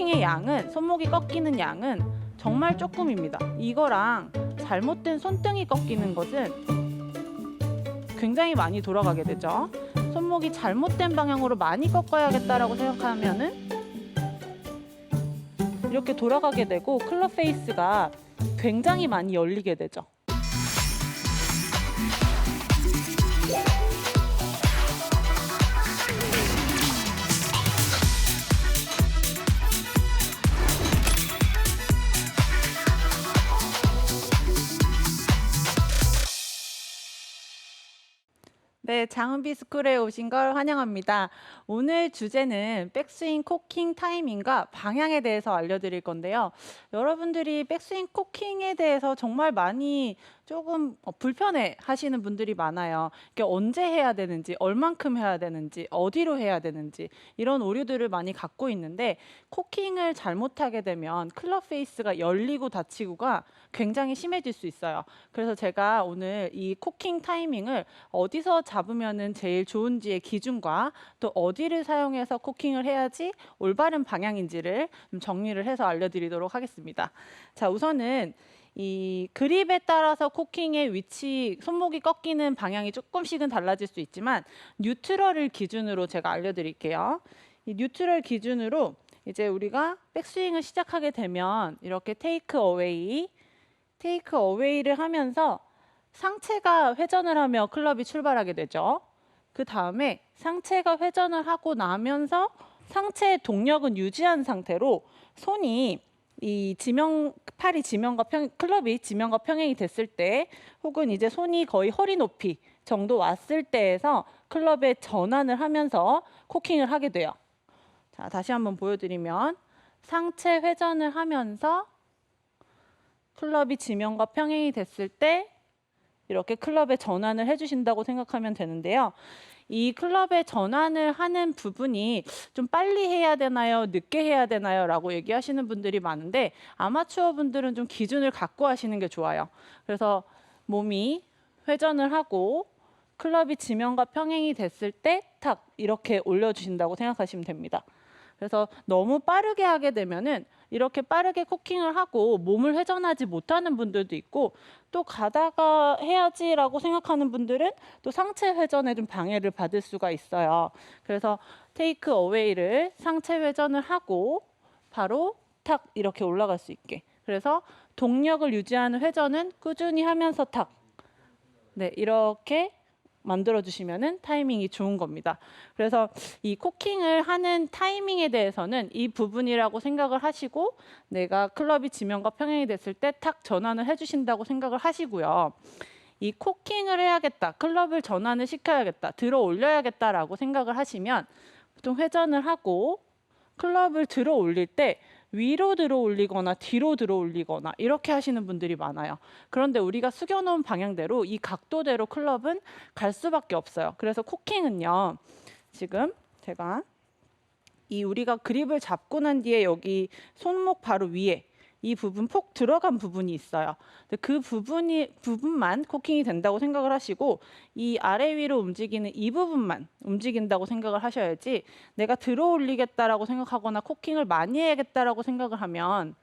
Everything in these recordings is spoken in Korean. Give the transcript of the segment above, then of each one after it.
코킹의 양은 손목이 꺾이는 양은 정말 조금입니다. 이거랑 잘못된 손등이 꺾이는 것은 굉장히 많이 돌아가게 되죠. 손목이 잘못된 방향으로 많이 꺾어야겠다라고 생각하면은 이렇게 돌아가게 되고 클럽 페이스가 굉장히 많이 열리게 되죠. 네, 장은비 스쿨에 오신 걸 환영합니다. 오늘 주제는 백스윙 코킹 타이밍과 방향에 대해서 알려드릴 건데요. 여러분들이 백스윙 코킹에 대해서 정말 많이 조금 어, 불편해 하시는 분들이 많아요. 이게 언제 해야 되는지, 얼만큼 해야 되는지, 어디로 해야 되는지 이런 오류들을 많이 갖고 있는데 코킹을 잘못하게 되면 클럽 페이스가 열리고 닫히고가 굉장히 심해질 수 있어요. 그래서 제가 오늘 이 코킹 타이밍을 어디서 잡 으면은 제일 좋은지의 기준과 또 어디를 사용해서 코킹을 해야지 올바른 방향인지를 좀 정리를 해서 알려드리도록 하겠습니다. 자, 우선은 이 그립에 따라서 코킹의 위치, 손목이 꺾이는 방향이 조금씩은 달라질 수 있지만 뉴트럴을 기준으로 제가 알려드릴게요. 이 뉴트럴 기준으로 이제 우리가 백스윙을 시작하게 되면 이렇게 테이크 어웨이, 테이크 어웨이를 하면서 상체가 회전을 하며 클럽이 출발하게 되죠. 그 다음에 상체가 회전을 하고 나면서 상체의 동력은 유지한 상태로 손이 이 지명 팔이 지면과 평 클럽이 지면과 평행이 됐을 때 혹은 이제 손이 거의 허리 높이 정도 왔을 때에서 클럽의 전환을 하면서 코킹을 하게 돼요. 자, 다시 한번 보여드리면 상체 회전을 하면서 클럽이 지면과 평행이 됐을 때 이렇게 클럽의 전환을 해주신다고 생각하면 되는데요. 이 클럽의 전환을 하는 부분이 좀 빨리 해야 되나요? 늦게 해야 되나요? 라고 얘기하시는 분들이 많은데 아마추어 분들은 좀 기준을 갖고 하시는 게 좋아요. 그래서 몸이 회전을 하고 클럽이 지면과 평행이 됐을 때 탁 이렇게 올려주신다고 생각하시면 됩니다. 그래서 너무 빠르게 하게 되면은 이렇게 빠르게 코킹을 하고 몸을 회전하지 못하는 분들도 있고 또 가다가 해야지라고 생각하는 분들은 또 상체 회전에 좀 방해를 받을 수가 있어요. 그래서 테이크 어웨이를 상체 회전을 하고 바로 탁 이렇게 올라갈 수 있게. 그래서 동력을 유지하는 회전은 꾸준히 하면서 탁. 네, 이렇게 만들어 주시면은 타이밍이 좋은 겁니다. 그래서 이 코킹을 하는 타이밍에 대해서는 이 부분이라고 생각을 하시고 내가 클럽이 지면과 평행이 됐을 때 탁 전환을 해 주신다고 생각을 하시고요. 이 코킹을 해야겠다. 클럽을 전환을 시켜야겠다. 들어 올려야겠다라고 생각을 하시면 보통 회전을 하고 클럽을 들어 올릴 때 위로 들어 올리거나 뒤로 들어 올리거나 이렇게 하시는 분들이 많아요. 그런데 우리가 숙여놓은 방향대로 이 각도대로 클럽은 갈 수밖에 없어요. 그래서 코킹은요. 지금 제가 이 우리가 그립을 잡고 난 뒤에 여기 손목 바로 위에 이 부분 폭 들어간 부분이 있어요. 그 부분이 부분만 코킹이 된다고 생각을 하시고 이 아래 위로 움직이는 이 부분만 움직인다고 생각을 하셔야지 내가 들어 올리겠다라고 생각하거나 코킹을 많이 해야겠다라고 생각을 하면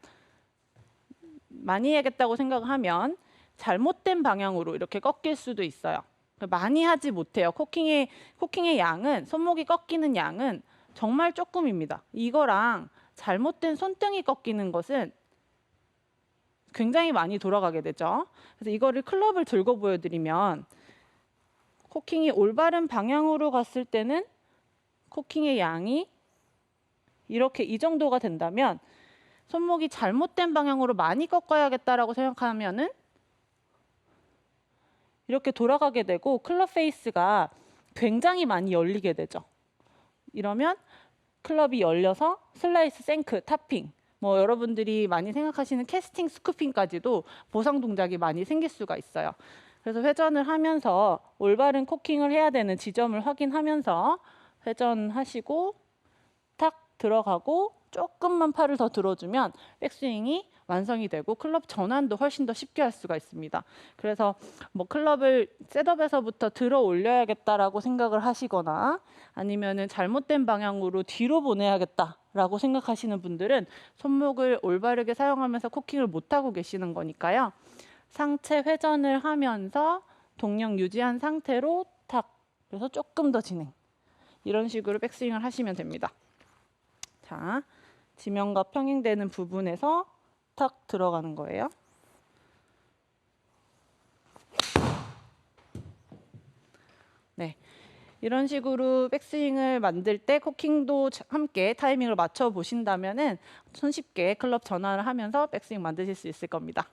많이 해야겠다고 생각을 하면 잘못된 방향으로 이렇게 꺾일 수도 있어요. 많이 하지 못해요. 코킹의 코킹의 양은 손목이 꺾이는 양은 정말 조금입니다. 이거랑 잘못된 손등이 꺾이는 것은 굉장히 많이 돌아가게 되죠. 그래서 이거를 클럽을 들고 보여드리면 코킹이 올바른 방향으로 갔을 때는 코킹의 양이 이렇게 이 정도가 된다면 손목이 잘못된 방향으로 많이 꺾어야겠다라고 생각하면은 이렇게 돌아가게 되고 클럽 페이스가 굉장히 많이 열리게 되죠. 이러면 클럽이 열려서 슬라이스, 생크, 타핑 뭐 여러분들이 많이 생각하시는 캐스팅, 스쿠핑까지도 보상 동작이 많이 생길 수가 있어요. 그래서 회전을 하면서 올바른 코킹을 해야 되는 지점을 확인하면서 회전하시고 탁 들어가고 조금만 팔을 더 들어주면 백스윙이 완성이 되고 클럽 전환도 훨씬 더 쉽게 할 수가 있습니다. 그래서 뭐 클럽을 셋업에서부터 들어 올려야겠다라고 생각을 하시거나 아니면은 잘못된 방향으로 뒤로 보내야겠다 라고 생각하시는 분들은 손목을 올바르게 사용하면서 코킹을 못 하고 계시는 거니까요. 상체 회전을 하면서 동력 유지한 상태로 탁 그래서 조금 더 진행 이런 식으로 백스윙을 하시면 됩니다. 자, 지면과 평행되는 부분에서 탁 들어가는 거예요. 네. 이런 식으로 백스윙을 만들 때 코킹도 자- 함께 타이밍을 맞춰 보신다면은 손쉽게 클럽 전환을 하면서 백스윙 만드실 수 있을 겁니다.